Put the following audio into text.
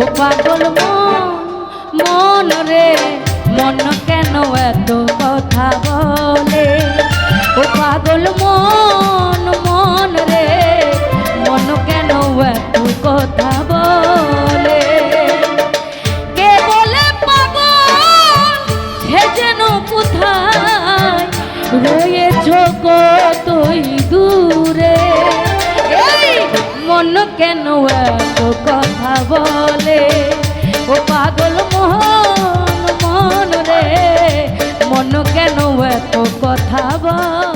ও পাগল মন মন রে, মন কেন এত কথা বলে? ও পাগল মন মন রে, মন কেন এত কথা বলে? কে বলে পাগল সে যেন কোথায়? রয়েছ তুই দূরে? কেন এত কথা বলে? ও পাগল মোহন মন রে মন কেন এত কথা বলে?